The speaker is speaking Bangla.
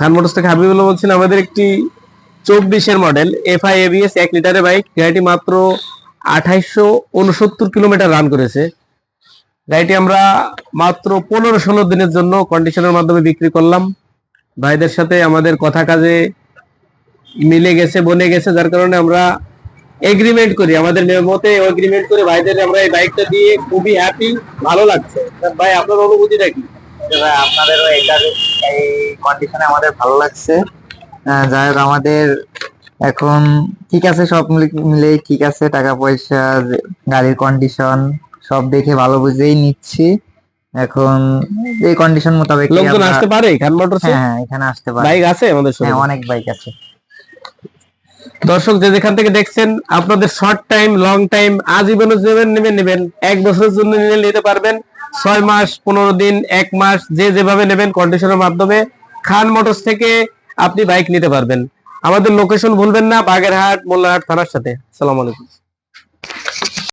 খান বলছেন, আমাদের একটি চব্বিশের মডেল এক লিটারের বাইক। মাত্র উনসত্তর কিলোমিটার রান করেছে। আমরা মাত্র পনেরো ষোলো দিনের জন্য কন্ডিশনের মাধ্যমে বিক্রি করলাম। ভাইদের সাথে আমাদের কথা কাজে মিলে গেছে, বনে গেছে, যার কারণে আমরা এগ্রিমেন্ট করি। আমাদের মতে এগ্রিমেন্ট করে ভাইদের আমরা এই বাইকটা দিয়ে খুবই হ্যাপি ভালো লাগছে। ভাই, আপনার অনুভূতিটা কি? ভাই আপনাদেরও এটার এই কন্ডিশনে আমাদের ভালো লাগছে। যাই হোক আমাদের এখন ঠিক আছে সব মিলে- ঠিক আছে। টাকা পয়সা যে- গাড়ির কন্ডিশন সব দেখে ভালো বুঝেই নিচ্ছি। এখন এই কন্ডিশন মোতাবেক লোকজন আসতে পারে খান মোটরসে হ্যাঁ হ্যাঁ এখানে আসতে পারে। বাইক আছে আমাদের হ্যাঁ অনেক বাইক আছে। দর্শক যে যেখান থেকে দেখছেন আপনাদের শর্ট টাইম লং টাইম আজীবনের নেবেন নেবেন নেবেন। এক বছরের জন্য নিলে নিতে পারবেন। ছয় মাস, পনেরো দিন, এক মাস, যে যেভাবে নেবেন কন্ডিশনের মাধ্যমে খান মোটরস থেকে আপনি বাইক নিতে পারবেন। আমাদের লোকেশন ভুলবেন না, বাগেরহাট মোল্লাহাট থানার সাথে। সালাম আলাইকুম।